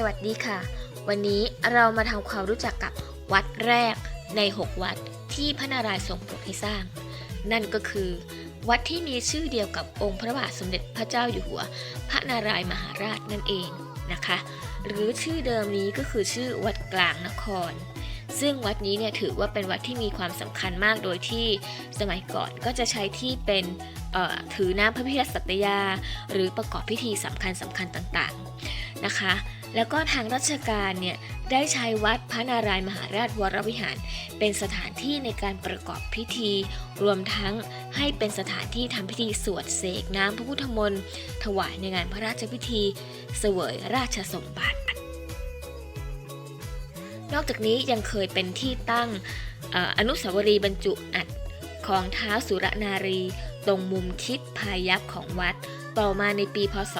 สวัสดีค่ะ วันนี้เรามาทำความรู้จักกับวัดแรกใน 6 วัดที่พระนารายณ์ทรงโปรดให้สร้าง นั่นก็คือ วัดที่มีชื่อเดียวกับองค์พระบาทสมเด็จพระเจ้าอยู่หัว พระนารายณ์มหาราชนั่นเองนะคะ หรือชื่อเดิมนี้ก็คือชื่อวัดกลางนคร ซึ่งวัดนี้เนี่ยถือว่าเป็นวัดที่มีความสำคัญมากโดยที่สมัยก่อนก็จะใช้ที่เป็นถือน้ำพระพิธสัตยา หรือประกอบพิธีสำคัญสำคัญต่างๆ นะคะ แล้วก็ทางราชการเนี่ยได้ใช้วัดพระนารายมหาราชวรวิหาร เป็นสถานที่ในการประกอบพิธี รวมทั้งให้เป็นสถานที่ทำพิธีสวดเสกน้ำพระพุทธมนต์ถวายในงานพระราชพิธี เสวยราชสมบัติ นอกจากนี้ยังเคยเป็นที่ตั้งออนุสาวรีย์บรรจุอัฐของเท้าวสุรนารี ตรงมุมทิศพายัพของวัด ต่อมาในปีพศ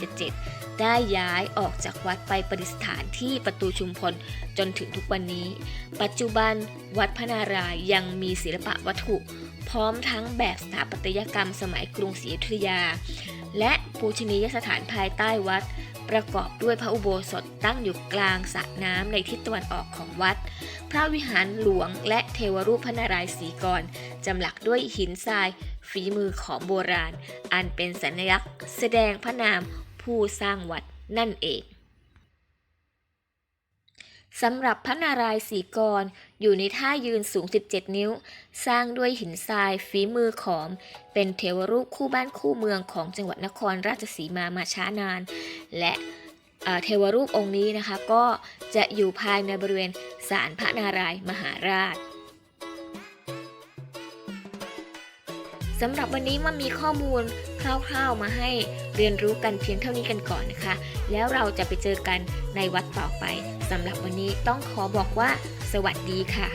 2477 ได้ย้ายออกจากวัดไปประดิษฐานที่ประตูชุมพลจนถึงทุกวันนี้ ปัจจุบันวัดพระนารายยังมีศิลปะวัตถุ พร้อมทั้งแบบสถาปัตยกรรมสมัยกรุงศรีอยุธยา และปูชนียสถานภายใต้วัด ประกอบด้วยพระอุโบสถตั้งอยู่กลางสระน้ำในทิศตะวันออกของวัด พระวิหารหลวงและเทวรูปพระนารายณ์สีกรจำหลักด้วยหินทรายฝีมือของโบราณ อันเป็นสัญลักษณ์แสดงพระนาม ผู้สร้างวัดนั่นเองสำหรับพระนารายณ์สีกรอยู่ในท่ายืนสูง 17 นิ้ว สร้างด้วยหินทรายฝีมือขอม เป็นเทวรูปคู่บ้านคู่เมืองของจังหวัดนครราชสีมามาช้านาน และเทวรูปองค์นี้นะคะ ก็จะอยู่ภายในบริเวณศาลพระนารายณ์มหาราช สำหรับวันนี้มันมีข้อมูลคร่าวๆมาให้เรียนรู้กันเพียงเท่านี้กันก่อนนะคะ แล้วเราจะไปเจอกันในวัดต่อไปสำหรับวันนี้ต้องขอบอกว่า สวัสดีค่ะ